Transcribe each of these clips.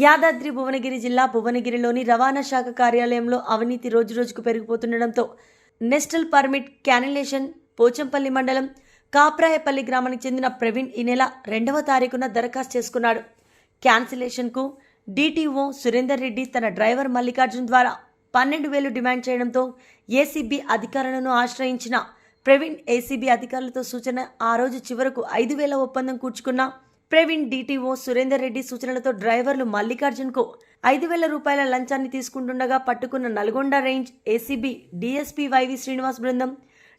యాదాద్రి భువనగిరి జిల్లా భువనగిరిలోని రవాణా శాఖ కార్యాలయంలో అవినీతి రోజురోజుకు పెరిగిపోతుండటంతో నెస్టల్ పర్మిట్ క్యానిలేషన్ పోచంపల్లి మండలం కాప్రాయపల్లి గ్రామానికి చెందిన ప్రవీణ్ ఈ నెల రెండవ తారీఖున దరఖాస్తు చేసుకున్నాడు. క్యాన్సిలేషన్కు డీటీఓ సురేందర్ రెడ్డి తన డ్రైవర్ మల్లికార్జున్ ద్వారా పన్నెండు వేలు డిమాండ్ చేయడంతో ఏసీబీ అధికారులను ఆశ్రయించిన ప్రవీణ్ ఏసీబీ అధికారులతో సూచన ఆ రోజు చివరకు ఐదు వేల ఒప్పందం కూర్చుకున్న ప్రవీణ్ డీటీఓ సురేందర్ రెడ్డి సూచనలతో డ్రైవర్లు మల్లికార్జున్కు ఐదు వేల రూపాయల లంచాన్ని తీసుకుంటుండగా పట్టుకున్న Nalgonda range ACB DSP YV Srinivas బృందం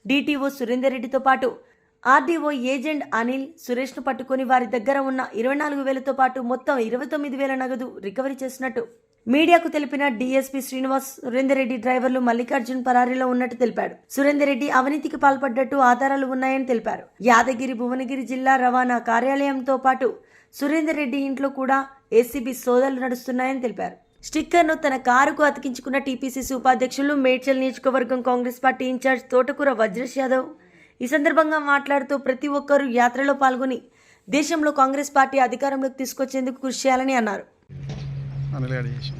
డీటీఓ సురేందర్ రెడ్డితో పాటు ఆర్డీఓ ఏజెంట్ అనిల్ సురేష్ను పట్టుకుని వారి దగ్గర ఉన్న ఇరవై నాలుగు వేలతో పాటు మొత్తం ఇరవై తొమ్మిది వేల నగదు రికవరీ చేసినట్టు మీడియాకు తెలిపిన డీఎస్పీ శ్రీనివాస్ సురేందర్ రెడ్డి డ్రైవర్లు మల్లికార్జున్ పరారీలో ఉన్నట్టు తెలిపాడు. సురేందర్ రెడ్డి అవినీతికి పాల్పడ్డట్టు ఆధారాలు ఉన్నాయని తెలిపారు. యాదగిరి భువనగిరి జిల్లా రవాణా కార్యాలయంతో పాటు సురేందర్ రెడ్డి ఇంట్లో కూడా ఏసీబీ సోదాలు నడుస్తున్నాయని తెలిపారు. స్టిక్కర్ను తన కారుకు అతికించుకున్న టీపీసీసీ ఉపాధ్యక్షులు మేడ్చల్ నియోజకవర్గం కాంగ్రెస్ పార్టీ ఇన్ఛార్జ్ తోటకూర వజ్రేష్ యాదవ్ ఈ సందర్భంగా మాట్లాడుతూ ప్రతి ఒక్కరూ యాత్రలో పాల్గొని దేశంలో కాంగ్రెస్ పార్టీ అధికారంలోకి తీసుకొచ్చేందుకు కృషి చేయాలని అన్నారు. అనిల్ చేసి చేసాం